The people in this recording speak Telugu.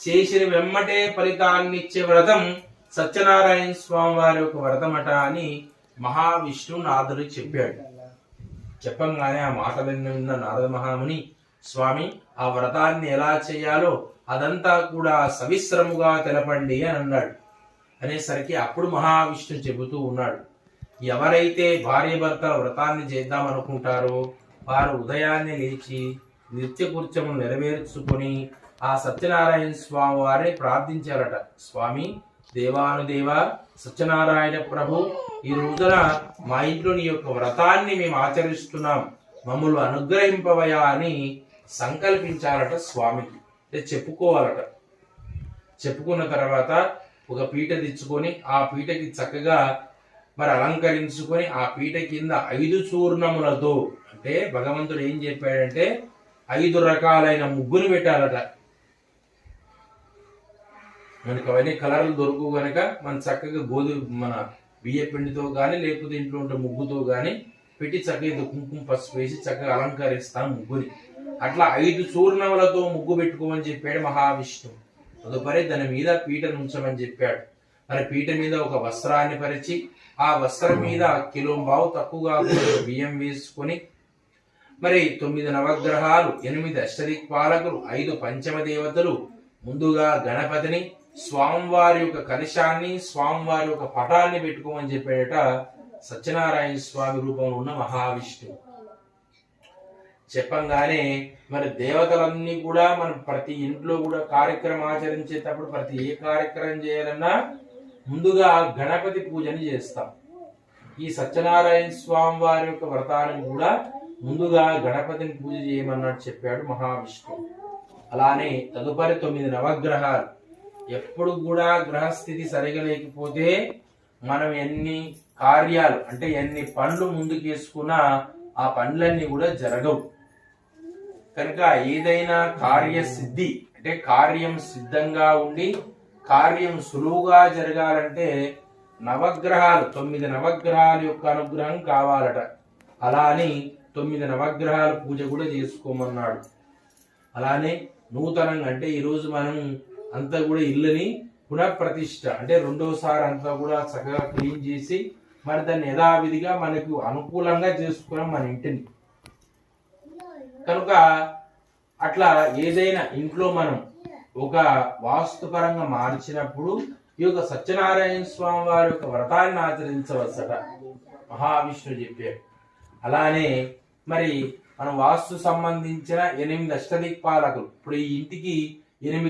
చేసిన వెమ్మటే ఫలితాన్ని ఇచ్చే వ్రతం సత్యనారాయణ స్వామి వారి యొక్క వ్రతమట అని మహావిష్ణువు నారదుడికి చెప్పాడు. చెప్పంగానే ఆ మాటలన్నీ విన్న నారద మహాముని స్వామి ఆ వ్రతాన్ని ఎలా చేయాలో అదంతా కూడా సవిశ్రముగా తెలపండి అని అన్నాడు. అనేసరికి అప్పుడు మహావిష్ణువు చెబుతూ ఉన్నాడు ఎవరైతే భార్య భర్తల వ్రతాన్ని చేద్దాం అనుకుంటారో వారు ఉదయాన్నే లేచి నిత్యకృత్యము నెరవేర్చుకొని ఆ సత్యనారాయణ స్వామి వారిని ప్రార్థించారట. స్వామి దేవానుదేవ సత్యనారాయణ ప్రభు ఈ రోజున మా ఇంట్లో నీ యొక్క వ్రతాన్ని మేము ఆచరిస్తున్నాం. మమ్మల్ని అనుగ్రహింపవయా అని సంకల్పించాలట స్వామికి అంటే చెప్పుకోవాలట. చెప్పుకున్న తర్వాత ఒక పీట తెచ్చుకొని ఆ పీటకి చక్కగా మరి అలంకరించుకొని ఆ పీట కింద ఐదు చూర్ణములతో అంటే భగవంతుడు ఏం చెప్పాడంటే ఐదు రకాలైన ముగ్గులు పెట్టాలట. మనకి అవన్నీ కలర్లు దొరుకు కనుక మనం చక్కగా గోధుమ మన బియ్య పిండితో కానీ లేకపోతే ఇంట్లో ఉండే ముగ్గుతో కానీ పెట్టి చక్కగా కుంకుమ పసుపు వేసి చక్కగా అలంకరిస్తాం ముగ్గుని. అట్లా ఐదు చూర్ణములతో ముగ్గు పెట్టుకోమని చెప్పాడు మహావిష్ణువు. తదుపరి దాని మీద పీటను ఉంచమని చెప్పాడు. మరి పీట మీద ఒక వస్త్రాన్ని పరిచి ఆ వస్త్రం మీద కిలో బావు తక్కువగా బియ్యం వేసుకొని మరి తొమ్మిది నవగ్రహాలు ఎనిమిది అష్టదిక్పాలకులు ఐదు పంచమ దేవతలు ముందుగా గణపతిని స్వామివారి యొక్క కలశాన్ని స్వామివారి యొక్క పటాన్ని పెట్టుకోమని చెప్పాడట సత్యనారాయణ స్వామి రూపంలో ఉన్న మహావిష్ణువు. చెప్పంగానే మరి దేవతలన్నీ కూడా మనం ప్రతి ఇంట్లో కూడా కార్యక్రమం ఆచరించేటప్పుడు ప్రతి ఏ కార్యక్రమం చేయాలన్నా ముందుగా గణపతి పూజని చేస్తాం. ఈ సత్యనారాయణ స్వామి వారి యొక్క వ్రతాన్ని కూడా ముందుగా గణపతిని పూజ చేయమన్నట్టు చెప్పాడు మహావిష్ణువు అలానే తదుపరి తొమ్మిది నవగ్రహాలు. ఎప్పుడు కూడా గ్రహస్థితి సరిగా లేకపోతే మనం ఎన్ని కార్యాలు అంటే ఎన్ని పనులు ముందుకేసుకున్నా ఆ పనులన్నీ కూడా జరగవు. కనుక ఏదైనా కార్యసిద్ధి అంటే కార్యం సిద్ధంగా ఉండి కార్యం సులువుగా జరగాలంటే నవగ్రహాలు తొమ్మిది నవగ్రహాల యొక్క అనుగ్రహం కావాలట. అలా అని తొమ్మిది నవగ్రహాల పూజ కూడా చేసుకోమన్నాడు. అలానే నూతనంగా అంటే ఈరోజు మనం అంతా కూడా ఇల్లుని పునఃప్రతిష్ట అంటే రెండోసారి అంతా కూడా చక్కగా క్లీన్ చేసి మరి దాన్ని యథావిధిగా మనకు అనుకూలంగా చేసుకున్నాం మన ఇంటిని. కనుక అట్లా ఏదైనా ఇంట్లో మనం ఒక వాస్తుపరంగా మార్చినప్పుడు ఈ యొక్క సత్యనారాయణ స్వామి వారి యొక్క వ్రతాన్ని ఆచరించవచ్చట మహావిష్ణు చెప్పారు అలానే మరి మనం వాస్తు సంబంధించిన ఎనిమిది అష్టదిక్పాలకులు. ఇప్పుడు ఈ ఇంటికి ఎనిమిది